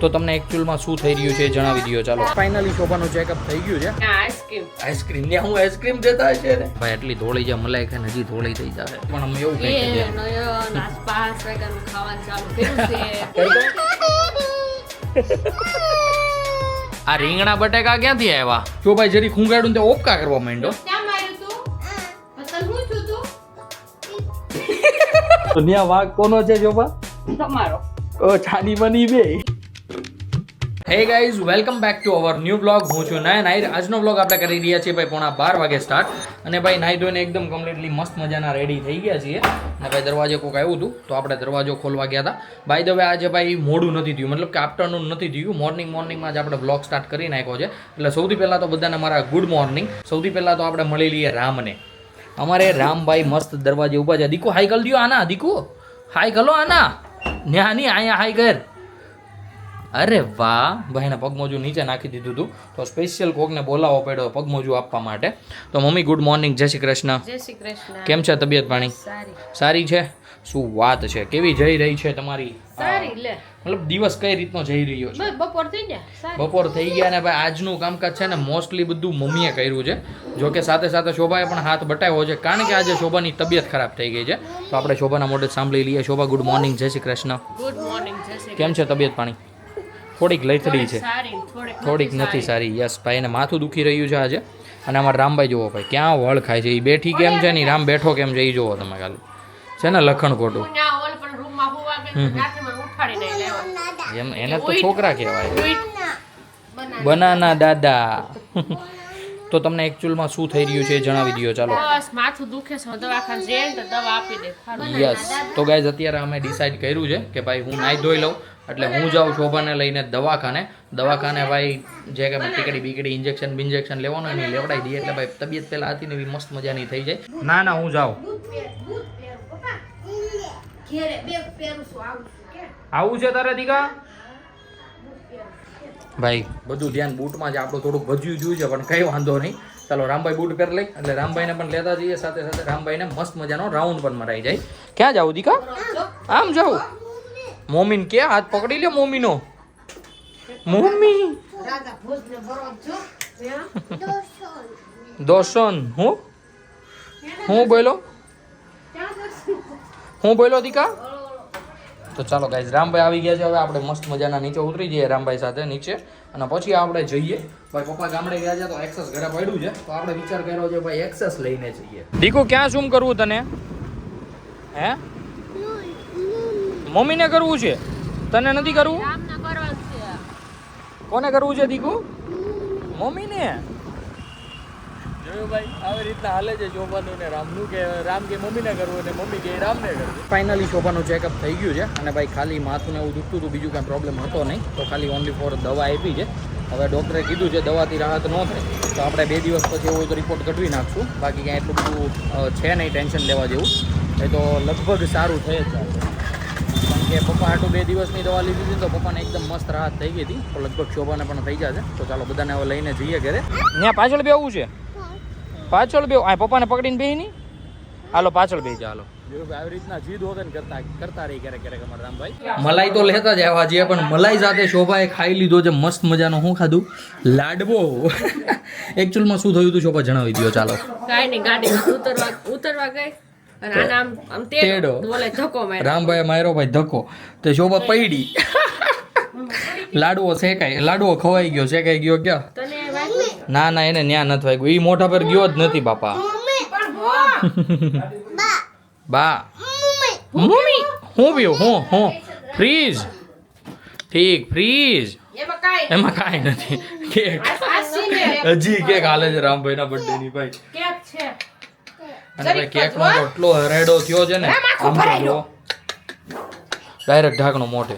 તો તમને એકચ્યુઅલમાં શું થઈ રહ્યું છે એ જણાવી દો ચાલો. ફાઇનલી શોભાનું ચેકઅપ થઈ ગયું છે. આઈસ્ક્રીમ આઈસ્ક્રીમ ને હું આઈસ્ક્રીમ દેતા છે ને? ભાઈ એટલી ધોળી છે મલાઈ ખાઈને હજી ધોળી થઈ જાય પણ અમે એવું કહી દઈએ નયન આસપાસ વાગ્યાનું ખાવાનું ચાલુ કર્યું છે. આ રીંગણા બટેકા ક્યાંથી આવ્યા? જો ભાઈ જરી ખૂંગાડું ને તે ઓપકા કરવા માંડો ક્યાં માર્યું તું? પતંગ હું છું તું? તો ન્યા વાઘ કોનો છે જોબા? તમારો. ઓ છાની બની બે. Hey guys welcome back to our new blog હું છું નાય આહિર આજનો બ્લોગ આપણે કરી રહ્યા છીએ ભાઈ પોણા બાર વાગે સ્ટાર્ટ અને ભાઈ નાહી ધોઈને એકદમ કમ્પ્લીટલી મસ્ત મજાના રેડી થઈ ગયા છીએ. અને ભાઈ દરવાજે કોઈક આવ્યું હતું, તો આપણે દરવાજો ખોલવા ગયા હતા. બાય ધ વે આજે ભાઈ મોડું નથી થયું. મતલબ કે આફ્ટરનૂન નથી થયું. મોર્નિંગ મોર્નિંગમાં જ આપણે બ્લોગ સ્ટાર્ટ કરી નાખ્યો છે. એટલે સૌથી પહેલાં તો બધાને મારા ગુડ મોર્નિંગ સૌથી પહેલાં તો આપણે મળી લઈએ રામને. અમારે રામભાઈ મસ્ત દરવાજે ઊભા છે. દીકુ હાઈ કરી દ્યો આના. દીકુ હાઈ કરો આના. ન્યા ની, અહીંયા હાઈ કર. અરે વાહ ભાઈને પગમોજું નીચે નાખી દીધું હતું તો સ્પેશિયલ કોકને બોલાવો પડ્યો પગમોજું આપવા માટે. તો મમ્મી ગુડ મોર્નિંગ જય શ્રી કૃષ્ણ. જય શ્રી કૃષ્ણ. કેમ છે તબિયત પાણી? સારી. છે? શું વાત છે? કેવી જઈ રહી છે તમારી? સારી લે. મતલબ દિવસ કઈ રીતનો જઈ રહ્યો છે? બપોર થઈ ગયા. બપોર થઈ ગયા ને ભાઈ આજનું કામકાજ છે ને મોસ્ટલી બધું મમ્મીએ કર્યું છે. જો કે સાથે સાથે શોભાએ પણ હાથ બટાવ્યો છે કારણ કે આજે શોભાની તબિયત ખરાબ થઈ ગઈ છે. તો આપણે શોભાના મોઢે સાંભળી લઈએ. શોભા ગુડ મોર્નિંગ જય શ્રી કૃષ્ણ. ગુડ મોર્નિંગ જય શ્રી કેમ છે તબિયત પાણી? થોડીક લથડી છે. થોડીક નથી સારી. યસ ભાઈ એને માથું દુખી રહ્યું છે આજે. અને અમારા રામભાઈ જુઓ ભાઈ ક્યાં વળ ખાય છે? એ બેઠી કેમ છે ને? રામ બેઠો કેમ છે? એ જુઓ તમે ખાલી. છે ને લખણ ખોટું એમ એને તો છોકરા કહેવાય. બનાના. દાદા. તો તમને એકચ્યુઅલમાં શું થઈ રહ્યું છે એ જણાવી દો ચાલો. બસ માથું દુખે છે દવાખાને જઈએ તો દવા આપી દે. યસ. તો ગાઈઝ અત્યારે અમે ડિસાઈડ કર્યું છે કે ભાઈ હું નાઈ ધોઈ લઉં. એટલે હું જાઉં શોભાને લઈને દવાખાને. દવાખાને ભાઈ જે કે ટીકડી બીકડી ઇન્જેક્શન બિન્જેક્શન લેવાનું નહીં લેવડાવી દઈએ એટલે ભાઈ તબિયત પહેલાં હતી ને એવી મસ્ત મજાની થઈ જાય. ના ના હું જાઉં. આવું છે તારે દીકા? ભાઈ બધું ધ્યાન બૂટમાં જ આપણું થોડુંક ભજ્યું જોયું છે પણ કંઈ વાંધો નહીં. ચાલો રામભાઈ બૂટ પહેર લઈ એટલે રામભાઈને પણ લેતા જઈએ સાથે સાથે રામભાઈને મસ્ત મજાનો રાઉન્ડ પણ મરાઈ જાય. ક્યાં જાવું દીકા? આમ જાઉં? મોમીન કે હાથ પકડી લે મોમીનો. મમ્મી દોસન હું? હું બોલો? હું બોલો દીકા? તો ચાલો ગાઈઝ રામભાઈ આવી ગયા છે. હવે આપણે મસ્ત મજાના નીચે ઉતરી જઈએ રામભાઈ સાથે નીચે. અને પછી આપણે જઈએ. ભાઈ પપ્પા ગામડે ગયા છે તો એક્સેસ ઘરે પડ્યું છે. તો આપણે વિચાર કર્યો છે ભાઈ એક્સેસ લઈને જઈએ. દીકુ ક્યાં શું કરવું તને? હે? મમ્મીને કરવું છે? તને નથી કરવું? રામના કરવા છે. કોને કરવું છે દીકુ? મમ્મીને? જોયું ભાઈ આવી રીતના હાલે છે શોભાનું ને રામનું કે રામ કે મમ્મીને કરવું ને મમ્મી કે રામને ફાઇનલી શોભાનું ચેકઅપ થઈ ગયું છે અને ભાઈ ખાલી માથું ને એવું દુખતું હતું બીજું કાંઈ પ્રોબ્લેમ હતો નહીં. તો ખાલી ઓનલી ફોર દવા આપી છે. હવે ડૉક્ટરે કીધું છે દવાથી રાહત ન થાય. તો આપણે બે દિવસ પછી એવો તો રિપોર્ટ કઢવી નાખશું. બાકી ક્યાંય એટલું બધું છે નહીં ટેન્શન લેવા જેવું. એ તો લગભગ સારું થઈ જ જશે કે પપ્પા હાટું બે દિવસની દવા લીધી હતી તો પપ્પાને એકદમ મસ્ત રાહત થઈ ગઈ હતી. તો લગભગ શોભાને પણ થઈ જશે. તો ચાલો બધાને હવે લઈને જઈએ ઘરે. ત્યાં પાછળ બેવું છે? પાછળ બેવું આ પપ્પાને પકડીને બેહી નહીં હાલો પાછળ બેસી હાલો. આવી રીતના જીદ હોતે ને કરતા કરતા રહી ક્યારેક ક્યારેક અમારા રામભાઈ. મલાઈ તો લેતા જ આવ્યા છીએ પણ મલાઈ સાથે શોભાએ ખાઈ લીધો છે મસ્ત મજાનો. શું ખાધું? લાડવો. એકચ્યુઅલમાં શું થયું હતું શોભા જણાવી દો ચાલો. કાંઈ નહીં ગાડી ઉતરવા ઉતરવા ગઈ. તેડો. રામભાઈ માર્યો. ભાઈ ધક્કો. તો શોભા પૈડી. લાડવો શેકાય. લાડવો ખવાઈ ગયો શેકાઈ ગયો ક્યાં? ના ના એને ન્યા નથી વાગ્યું. એ મોઢા પર ગયો જ નથી બાપા. બા. મમ્મી. હું પીવું? હું હું. ફ્રીજ. ઠીક ફ્રીજ. એમાં કાંઈ નથી. કેક. હજી કેક હાલે છે રામભાઈના બર્થડે ની ભાઈ. કેક છે. અને ભાઈ એટલો હરેડો થયો છે ને આમ તો ડાયરેક્ટ ઢાંકણો મોઢે.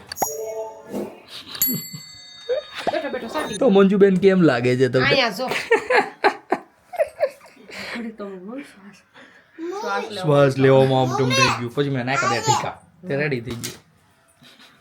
બેઠો બેઠો સાચી તો મંજુબેન કેમ લાગે છે તમને? શ્વાસ લેવો લેવામાં આમ ટુમ થઈ ગયું. પછી મેં નાખી દે ટીકા. તે રેડી થઈ ગયું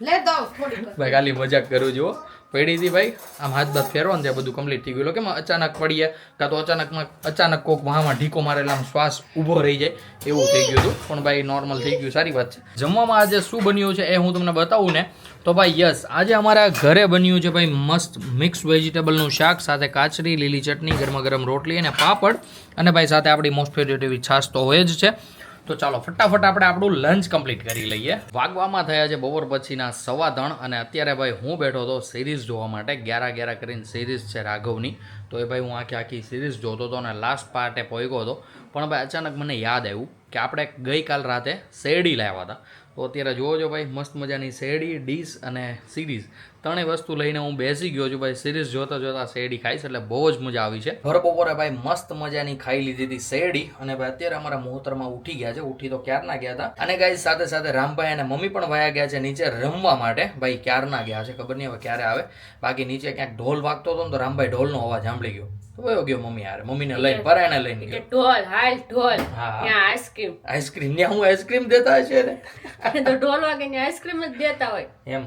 લે દો થોડી ભાઈ ખાલી મજાક કરું જુઓ પડી હતી ભાઈ. આમ હાથ બાથ ફેરવો ને ત્યાં બધું કમ્પ્લીટ થઈ ગયું. કેમ અચાનક પડીએ? કાં તો અચાનકમાં, અચાનક કોક વાહમાં ઢીકો મારેલા આમ શ્વાસ ઊભો રહી જાય. એવું થઈ ગયું હતું. પણ ભાઈ નોર્મલ થઈ ગયું. સારી વાત છે. જમવામાં આજે શું બન્યું છે એ હું તમને બતાવું ને. તો ભાઈ, યસ, આજે અમારા ઘરે બન્યું છે ભાઈ મસ્ત મિક્સ વેજીટેબલનું શાક, સાથે કાચરી, લીલી ચટણી, ગરમા ગરમ રોટલી અને પાપડ. અને ભાઈ, સાથે આપણી મોસ્ટ ફેવરેટ એવી છાશ તો હોય જ છે. તો ચાલો, ફટાફટ આપણે આપણું લંચ કમ્પ્લીટ કરી લઈએ. વાગવામાં થયા છે બપોર પછીના સવા ત્રણ અને અત્યારે ભાઈ હું બેઠો હતો સિરીઝ જોવા માટે, ગ્યારા ગ્યારા કરીને સિરીઝ છે રાઘવની. તો એ ભાઈ હું આખી આખી સિરીઝ જોતો હતો અને લાસ્ટ પાર્ટે પહોંચ્યો હતો. પણ ભાઈ અચાનક મને યાદ આવ્યું કે આપણે ગઈકાલ રાતે શેરડી લાવ્યા હતા. તો અત્યારે જોવો છો ભાઈ, મસ્ત મજાની શેરડી, ડીશ અને સિરીઝ ત્રણેય વસ્તુ લઈને હું બેસી ગયો છું. ભાઈ સિરીઝ જોતા જોતા શેરડી ખાઈશ એટલે બહુ જ મજા આવી છે. ભર બપોરે ભાઈ મસ્ત મજાની ખાઈ લીધી હતી શેરડી. અને ભાઈ અત્યારે અમારા મોહતરમાં ઉઠી ગયા છે. ઉઠી તો ક્યારના ગયા હતા? અને ગાઈ સાથે સાથે રામભાઈ અને મમ્મી પણ વયા ગયા છે નીચે રમવા માટે. ભાઈ ક્યારના ગયા છે ખબર નહીં હવે ક્યારે આવે. બાકી નીચે ક્યાંક ઢોલ વાગતો હતો ને તો રામભાઈ ઢોલનો અવાજ સાંભળી ગયો. તો વયો ગયો મમ્મી યાર મમ્મીને લઈને પરાયને લઈને કે ગયો. ઢોલ હાલ ઢોલ. આઈસ્ક્રીમ આઈસ્ક્રીમ ત્યાં હું આઈસ્ક્રીમ દેતા હશે ને? તો ઢોલ વાગે ને આઈસ્ક્રીમ જ દેતા હોય. એમ.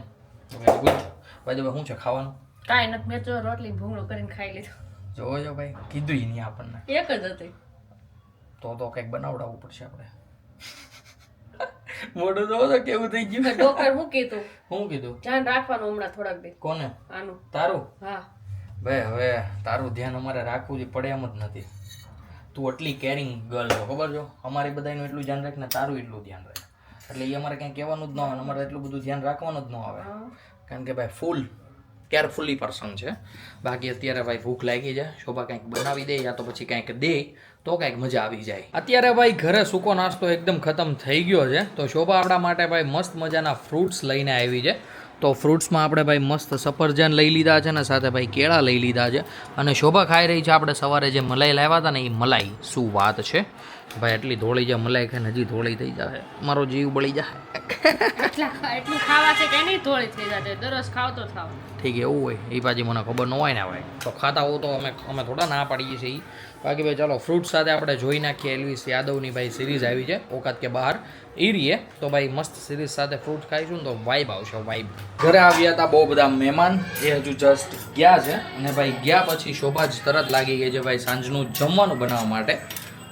વેરી ભાઈ શું છે ખાવાનું? કાંઈ નથી મેં જો રોટલી ભૂંગળો કરીને ખાઈ લીધો. જોવો જો ભાઈ કીધું ઈ નહીં આપણને. એક જ હતી. તો તો કંઈક બનાવડાવવું પડશે આપણે. મોઢું જોવો તો કેવું થઈ ગયું. ડોક્ટર શું કીધું? હું કીધું? ધ્યાન રાખવાનું હમણાં થોડાક દી. કોને? આનું. તારું? હા. ભાઈ હવે તારું ધ્યાન અમારે રાખવું જ પડે એમ જ નથી. તું એટલી કેરિંગ ગર્લ છો ખબર છો? અમારે બધાનું એટલું ધ્યાન રાખ ને તારું એટલું ધ્યાન રાખ. એટલે એ અમારે કઈ કહેવાનું જ ન આવે અમારે એટલું બધું ધ્યાન રાખવાનું જ ન આવે. હા. કારણ કે ભાઈ ફૂલ કેરફુલી પર્સન છે. બાકી અત્યારે ભાઈ ભૂખ લાગી જાય શોભા કંઈક બનાવી દે યા તો પછી કંઈક દે, તો કંઈક મજા આવી જાય. અત્યારે ભાઈ ઘરે સૂકો નાસ્તો એકદમ ખતમ થઈ ગયો છે. તો શોભા આપણા માટે ભાઈ મસ્ત મજાના ફ્રૂટ્સ લઈને આવી છે. તો ફ્રૂટ્સમાં આપણે ભાઈ મસ્ત સફરજન લઈ લીધા છે ને સાથે ભાઈ કેળા લઈ લીધા છે. અને શોભા ખાઈ રહી છે આપણે સવારે જે મલાઈ લાવ્યા હતા ને એ મલાઈ. શું વાત છે? ભાઈ એટલી ધોળી જાય મલાઈ ખાઈને હજી ધોળી થઈ જાય મારો જીવ બળી જાય એટલું ખાવા છે કે નહીં ધોળી થઈ જાય દરરોજ ખાવ તો થાવ ઠીક એવું હોય. એ પાછી મને ખબર ન હોય ને ભાઈ. તો ખાતા હોવ તો અમે અમે થોડા ના પાડીએ છીએ. બાકી ભાઈ ચાલો ફ્રૂટ સાથે આપણે જોઈ નાખીએ એલવીસ યાદવની ભાઈ સિરીઝ આવી છે ઓકાત કે બહાર. એ રીએ. તો ભાઈ મસ્ત સિરીઝ સાથે ફ્રૂટ ખાઈશું ને તો વાઇબ આવશે વાઇબ ઘરે આવ્યા હતા બહુ બધા મહેમાન. એ હજુ જસ્ટ ગયા છે. અને ભાઈ ગયા પછી શોભા જ તરત લાગી ગઈ છે ભાઈ સાંજનું જમવાનું બનાવવા માટે.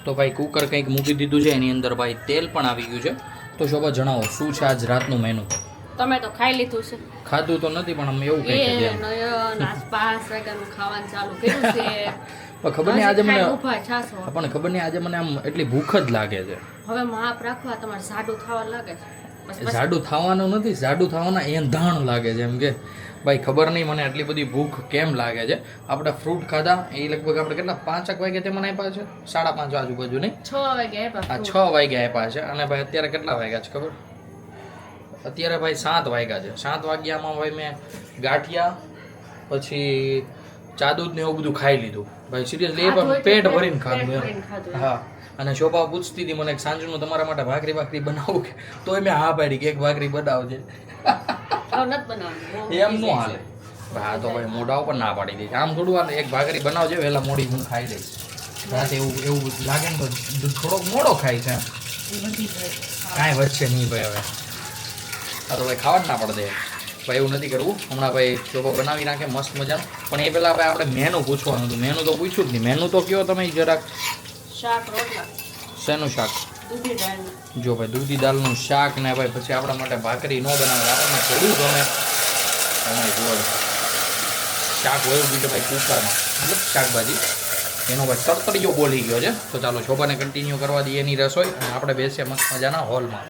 તો ભાઈ કુકર કંઈક મૂકી દીધું છે એની અંદર ભાઈ તેલ પણ આવી ગયું છે. તો શોભા જણાવો શું છે આજ રાતનું મેનુ તમે તો ખાઈ લીધું છે. ખાધું તો નથી પણ અમે એવું એ કંઈક છે નયન આસપાસ ખાવાનું ચાલુ કર્યું છે. પણ ખબર નહીં આજે મને પણ ખબર નહીં આજે મને આમ એટલી ભૂખ જ લાગે છે. હવે માપ રાખવા તમારે સાડું થવા લાગે છે. જાડું થવાનું નથી જાડું થવાના એંધાણ લાગે છે એમ કે. ભાઈ ખબર નહીં મને આટલી બધી ભૂખ કેમ લાગે છે. આપણે ફ્રૂટ ખાધા એ લગભગ આપણે કેટલા પાંચક વાગે તે મને આપ્યા છે? સાડા પાંચ આજુબાજુ નહીં? છ વાગે આ છ વાગ્યા આપ્યા છે. અને ભાઈ અત્યારે કેટલા વાગ્યા છે ખબર? અત્યારે ભાઈ સાત વાગ્યા છે. સાત વાગ્યામાં ભાઈ મેં ગાંઠિયા પછી ચાદુદ ને એવું બધું ખાઈ લીધું. ભાઈ સિરિયસલી એ પણ પેટ ભરીને ખાધું. હા અને શોભા પૂછતી હતી મને સાંજનું તમારા માટે ભાખરી ભાખરી બનાવું કે? તોય મેં હા પાડી કે એક ભાખરી બનાવજે. એમ નો હાલે. હા તો ભાઈ મોઢા ઉપર ના પાડી દે. આમ થોડું હાલે. એક ભાગરી બનાવજે વહેલા મોડી હું ખાઈ દઈશ રાતે એવું એવું લાગે ને તો થોડોક મોડો ખાય છે. કાંઈ વચ્ચે નહીં ભાઈ હવે. આ તો ભાઈ ખાવા જ ના પડે ભાઈ એવું નથી કરવું. હમણાં ભાઈ ચોકો બનાવી નાખે મસ્ત મજાનું. પણ એ પહેલાં ભાઈ આપણે મેનુ પૂછવાનું હતું. મેનુ તો પૂછ્યું જ નહીં. મેનુ તો કયો તમે જરાક? શાક રોટલા. શેનું શાક? દૂધી જો ભાઈ દૂધી દાળનું શાક ને ભાઈ પછી આપણા માટે ભાખરી ન બનાવે, આપણને થોડું ગમે. શાક હોય બીજું ભાઈ કુકરમાં મતલબ શાકભાજી. એનો ભાઈ તરતરીયો બોલી ગયો છે. તો ચાલો શોભાને કન્ટિન્યુ કરવા દઈએ એની રસોઈ અને આપણે બેસીએ મસ્ત મજાના હોલમાં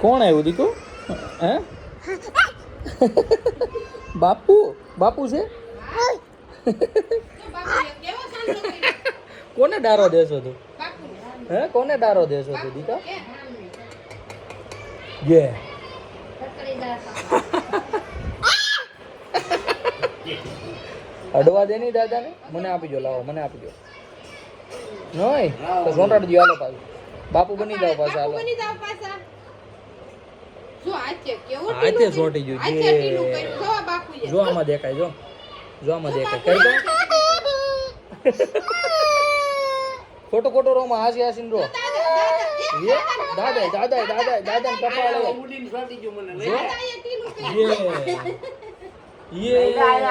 કોણ આવ્યું દીકુ હે? બાપુ? બાપુ છે? કોને ડારો દેશો તું? હે? કોને ડારો દેશો તું દીકા જે અડવા દે નહીં દાદાને? મને આપી જો લાવો, મને આપી જો નહીં તો દો હાલો પાછું. બાપુ બની જાવ પાછા, હાલો. જો ગયું આતે દેખાય જો. જો આમાં દેખાય. કરી દો. ખોટો ખોટો રોમ હાસી હાસીન રો. દાદા દાદા દાદા દાદા પપ્પા લે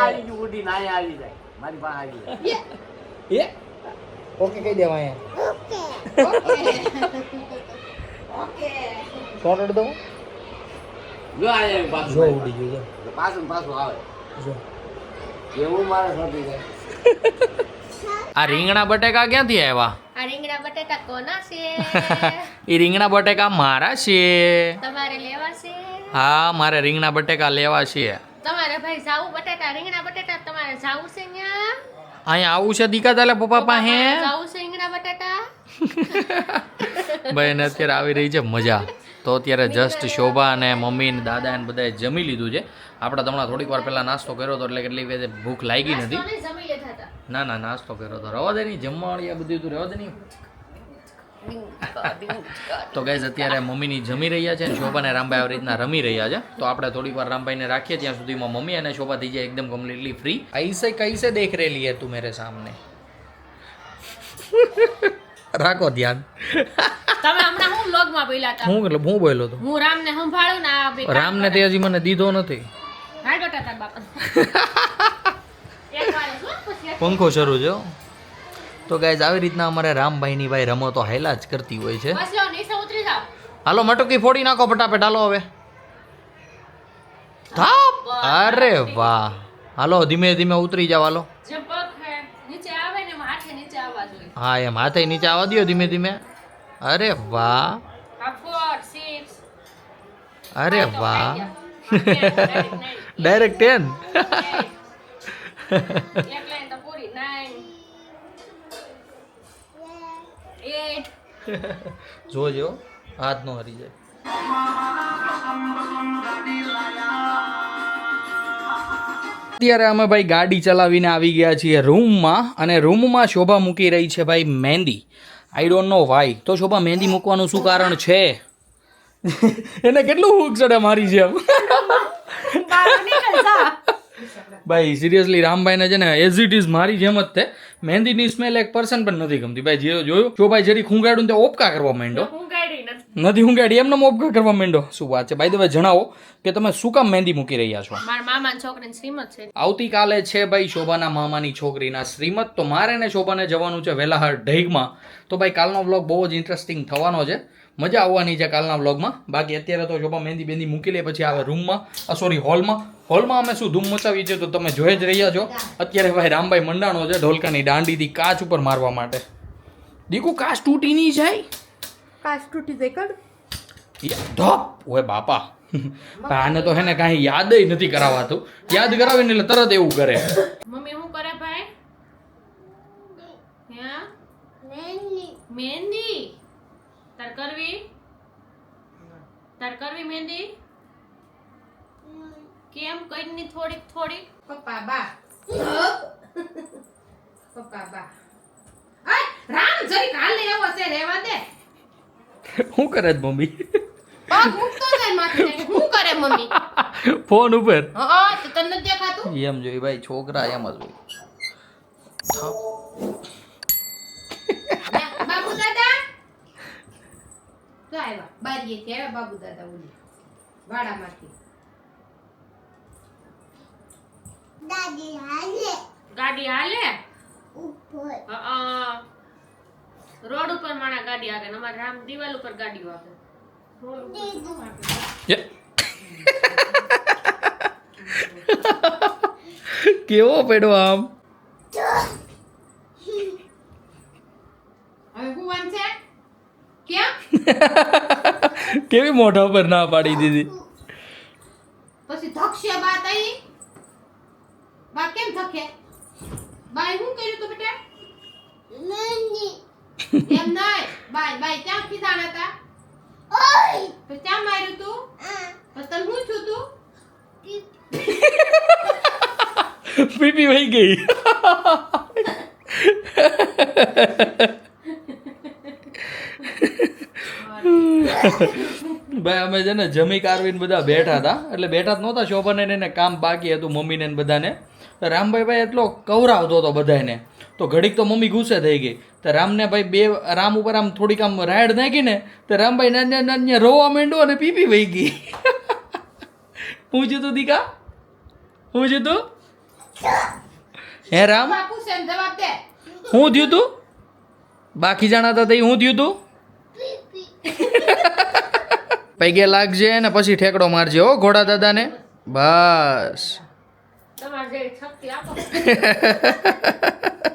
આવી ગયું આય આવી જાય. મારી પાસે આવી જાય. યે ઓકે કહી દેવા અહીંયા. ઓકે. ઓકે. ઓકે દઉં. જો ઉડી ગયું જો. પાછું પાછું આવે. જો. એવું મારે સોટી જાય આ રીંગણા બટેકા ક્યાંથી આવ્યા? આ રીંગણા બટેકા કોના છે? એ રીંગણા બટેકા મારા છે. તમારે લેવા છે? હા મારે રીંગણા બટેકા લેવા છે. તમારે ભાઈ જાવું બટેટા રીંગણા બટેટા તમારે જાવું છે ન્યા? અહીંયા આવું છે દીકા તાલે પપ્પા પાસે? જાવું છે રીંગણા બટેટા ભાઈ અત્યારે આવી રહી છે મજા. તો અત્યારે જસ્ટ શોભા અને મમ્મી ને દાદા ને બધાએ જમી લીધું છે. આપણે હમણાં થોડીક વાર પહેલાં નાસ્તો કર્યો હતો એટલે કેટલી વાર ભૂખ લાગી નથી. ના ના નાસ્તો કર્યો હતો રવા દે નહીં જમવાળી આ બધું રહેવા દે નહીં. તો ગેસ અત્યારે મમ્મીની જમી રહ્યા છે અને શોભાને રામભાઈ આવી રીતના રમી રહ્યા છે. તો આપણે થોડીક વાર રામભાઈને રાખીએ ત્યાં સુધીમાં મમ્મી અને શોભા થઈ જાય એકદમ કમ્પ્લીટલી ફ્રી કઈ સે દેખ રહેલી હે તું મેરે સામને. રાખો ધ્યાન. તમે હમણાં હું વ્લોગમાં બોલ્યા હતા? હું એટલે હું બોલ્યો હતો હું રામને સંભાળું ને આ રામને તે હજી મને દીધો નથી. હાલ બેટા તાર બાપા પંખો શરૂ છે. તો ગાઈઝ આવી રીતના અમારે રામભાઈની ભાઈ રમતો હાયલા જ કરતી હોય છે. હાલો મટકી ફોડી નાખો ફટાફટ. હાલો હવે. થાપ અરે વાહ. હાલો ધીમે ધીમે ઉતરી જાવ હાલો જે પગ હે, નીચે આવે ને એમાં હાથે નીચે આવવા જોઈએ હા એમ. હાથે નીચે આવવા દો ધીમે ધીમે. અરે વાહ. અરે વાહ. Direct ten. જોજો હાથ નો હરી જાય. અત્યારે અમે ભાઈ ગાડી ચલાવીને આવી ગયા છીએ રૂમમાં અને રૂમમાં શોભા મૂકી રહી છે ભાઈ મહેંદી. આઈ ડોન્ટ નો વાય તો શોભા મહેંદી મૂકવાનું શું કારણ છે? એને કેટલું હુક ચડે મારી જેમ? ભાઈ સિરિયસલી રામભાઈને છે ને એઝ ઇટ ઇઝ મારી જેમ જ તે. મહેંદીની સ્મેલ એક પર્સન પણ નથી ગમતી. ભાઈ જે જોયું જો ભાઈ જરી ખૂંગાડું ને તે ઓપકા કરવા માંડો હું ગાડી નથી. નથી ઊંઘાડી એમને ઓપકા કરવા માંડો શું વાત છે? ભાઈ તમે જણાવો કે તમે શું કામ મહેંદી મૂકી રહ્યા છો? મારા મામા છોકરીની શ્રીમત છે. આવતીકાલે છે ભાઈ શોભાના મામાની છોકરીના શ્રીમત. તો મારે ને શોભાને જવાનું છે વેલાહાર ઢેગમાં. તો ભાઈ કાલનો વ્લોગ બહુ જ ઇન્ટરેસ્ટિંગ થવાનો છે. મજા આવવાની છે કાલના વ્લોગમાં બાકી અત્યારે તો શોભા મહેંદી બેંદી મૂકી લે પછી આવે રૂમમાં. સોરી હોલમાં હોલમાં અમે શું ધૂમ મચાવી છે તો તમે જોઈ જ રહ્યા છો. અત્યારે ભાઈ રામભાઈ મંડાણો છે ઢોલકાની દાંડીથી કાચ ઉપર મારવા માટે. દીકુ કાચ તૂટી નહીં જાય? કાચ તૂટી જાય કર. યા, ધપ! ઓય બાપા. પણ આને તો હે ને કાંઈ યાદય નથી કરાવાતું. યાદ કરાવીને એટલે તરત એવું કરે. મમ્મી શું કરે ભાઈ? હા? મહેંદી. તાર કરવી? તાર કરવી મહેંદી? કેમ કઈની થોડીક થોડીક? પપ્પા બા. પપ્પા બા. રામ જરી કાલે એવો છે રેવા દે. શું કરે મમ્મી? પગ મૂકતો જાય માથે શું કરે મમ્મી? ફોન ઉપર. હા તો તને નથી દેખાતું? એમ જોઈ ભાઈ છોકરા એમ જ હોય. બા- બાબુ દાદા તો આવ્યા બારીએથી આવ્યા બાબુ દાદા ઓલી વાડામાંથી. ગાડી હાલે? અ, રોડ ઉપર માણા ગાડી આગળ અમારે રામ દિવાલ ઉપર ગાડીઓ આગળ યે. કેવો પેડો આમ? કેવી મોઢા ઉપર ના પાડી દીધી? પછી ધકશે બા આવી બા કેમ ધકે બાય શું કર્યું તો બેટા? એમ નહીં. બાય બાય ક્યાં કીધા હતા? તો ક્યાં માર્યું તું? તો તને હું છું તું? પીપી વહી ગઈ. ભાઈ અમે છે ને જમી કારવીને બધા બેઠા હતા. એટલે બેઠા જ નહોતા શોભાને ને એને કામ બાકી હતું મમ્મીને બધાને. રામભાઈ ભાઈ એટલો કવરાવતો હતો બધાને તો ઘડીક તો મમ્મી ગુસ્સે થઈ ગઈ. તો રામને ભાઈ બે રામ ઉપર આમ થોડીક આમ રાયડ નાખી ને તો રામભાઈ નાન્ય નાન્ય રોવા માંડ્યો અને પીપી વહી ગઈ. હું છું દીકા? હું છું તું હે રામ? હું થયું તું બાકી જાણા તઈ હું થયું તું પૈગે લાગજે ને પછી ઠેકડો મારજે હો ઘોડા દાદાને. બસ તમારે જે શક્તિ આપો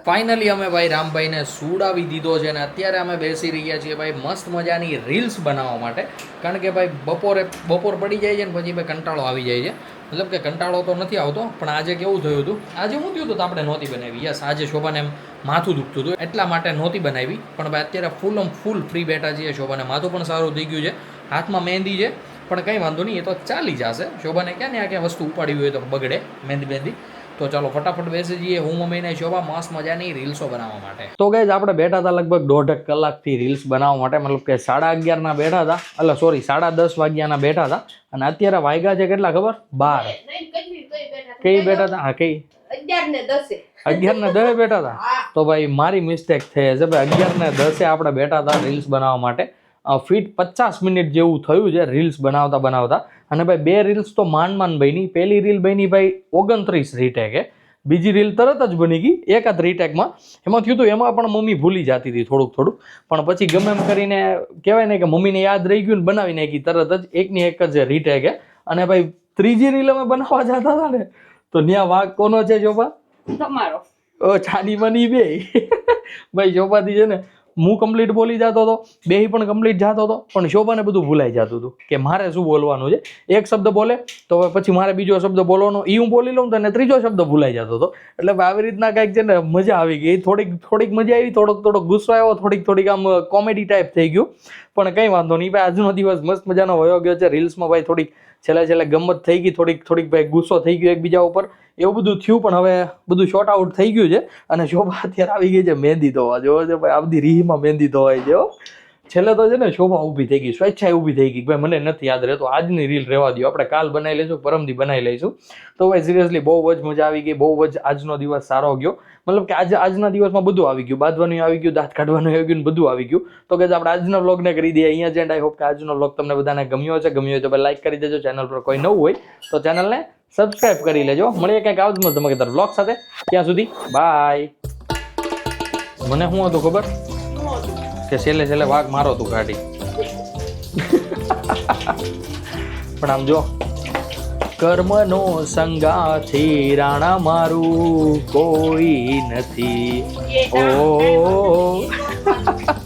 ફાઇનલી અમે ભાઈ રામભાઈને સુડાવી દીધો છે અને અત્યારે અમે બેસી રહ્યા છીએ ભાઈ મસ્ત મજાની રીલ્સ બનાવવા માટે. કારણ કે ભાઈ બપોરે બપોર પડી જાય છે ને પછી ભાઈ કંટાળો આવી જાય છે. મતલબ કે કંટાળો તો નથી આવતો, પણ આજે કેવું થયું હતું? આજે હું થયું હતું તો આપણે નહોતી બનાવી. યસ, આજે શોભાને એમ માથું દુખતું હતું. એટલા માટે નહોતી બનાવી. પણ ભાઈ અત્યારે ફૂલ આમ ફૂલ ફ્રી બેઠા છીએ. શોભાને માથું પણ સારું થઈ ગયું છે. હાથમાં મહેંદી છે. પણ કંઈ વાંધો નહીં એ તો ચાલી જશે. શોભાને ક્યાં ને આ ક્યાં વસ્તુ ઉપાડી હોય તો બગડે મહેંદી મહેંદી તો ચાલો ફટાફટ બેસી જઈએ. હું મમ્મીને શોભા મસ્ત મજાની રીલ્સો બનાવવા માટે. તો ગઈ આપણે બેઠા હતા લગભગ દોઢ કલાકથી રીલ્સ બનાવવા માટે. મતલબ કે સાડા અગિયારના બેઠા હતા. એટલે સોરી સાડા દસ વાગ્યાના બેઠા હતા. અને અત્યારે વાગ્યા છે કેટલા ખબર? બાર. નહીં કઈ કઈ બેઠા કઈ હતા? હા કઈ અગિયાર ને દસે. અગિયાર ને દસે બેઠા હતા? તો ભાઈ મારી મિસ્ટેક થઈ છે ભાઈ અગિયાર ને દસે આપણે બેઠા હતા રીલ્સ બનાવવા માટે. ફીટ પચાસ મિનિટ જેવું થયું છે રીલ્સ બનાવતા બનાવતા. અને ભાઈ બે રીલ્સ તો માંડ માંડ બની. પહેલી રીલ બની ભાઈ ઓગણત્રીસ રીટેકે બીજી રીલ તરત જ બની ગઈ એકાદ રીટેકમાં એમાં થયું હતું એમાં પણ મમ્મી ભૂલી જતી હતી થોડુંક થોડુંક. પણ પછી ગમે એમ કરીને કહેવાય ને કે મમ્મીને યાદ રહી ગયું ને બનાવી નાખી તરત જ એકની એક જ રીટેક અને ભાઈ ત્રીજી રીલ અમે બનાવવા જતા હતા ને તો ત્યાં વાઘ કોનો છે જોબા? તમારો. ઓ છાની મની બે. ભાઈ જોબાથી છે ને હું કમ્પ્લીટ બોલી જતો હતો બે પણ કમ્પ્લીટ જતો હતો, પણ શોભાને બધું ભૂલાઈ જતું હતું કે મારે શું બોલવાનું છે? એક શબ્દ બોલે, તો પછી મારે બીજો શબ્દ બોલવાનો એ હું બોલી લઉં તો એને ત્રીજો શબ્દ ભૂલાઈ જતો હતો. એટલે આવી રીતના કાંઈક છે ને મજા આવી ગઈ. થોડીક થોડીક મજા આવી, થોડોક થોડોક ગુસ્સો આવ્યો, થોડીક થોડીક આમ કોમેડી ટાઈપ થઈ ગયું. પણ કંઈ વાંધો નહીં, ભાઈ આજનો દિવસ મસ્ત મજાનો વયો ગયો છે. રીલ્સમાં ભાઈ થોડીક છેલ્લે છેલ્લે ગમત થઈ ગઈ, થોડીક થોડીક ભાઈ ગુસ્સો થઈ ગયો એકબીજા ઉપર. એવું બધું થયું, પણ હવે બધું શોર્ટ આઉટ થઈ ગયું છે. અને શોભા અત્યારે આવી ગઈ છે મહેંદી ધોવા. જોવો છે ભાઈ, આ બધી રીહમાં મહેંદી ધોવાય છે. છેલ્લે તો છે ને શોભા ઊભી થઈ ગઈ, સ્વેચ્છાએ ઊભી થઈ ગઈ ભાઈ, મને નથી યાદ રહેતો, આજની રીલ રહેવા દો આપણે કાલ બનાવી લઈશું, પરમથી બનાવી લઈશું. તો ભાઈ સિરિયસલી બહુ જ મજા આવી ગઈ, બહુ જ આજનો દિવસ સારો ગયો. મતલબ કે આજે, આજના દિવસમાં બધું આવી ગયું. બાંધવાનું આવી ગયું, દાંત કાઢવાનું આવી ગયું બધું આવી ગયું. તો કે આપણે આજના વ્લોગને કરી દઈએ અહીંયા જ એન્ડ આઈ હોપ કે આજનો વ્લોગ તમને બધાને ગમ્યો છે ગમ્યો હોય તો લાઈક કરી દેજો. ચેનલ પર કોઈ નવું હોય તો ચેનલને સબસ્ક્રાઇબ કરી લેજો. મળીએ કંઈક આવતું મસ્ત ધમકેદાર બ્લોગ સાથે. ત્યાં સુધી બાય મને શું હતું ખબર? કે છેલ્લે છેલ્લે વાઘ મારો તું ગાડી. પણ આમ જો કર્મનો સંગાથી રાણા મારું કોઈ નથી. ઓ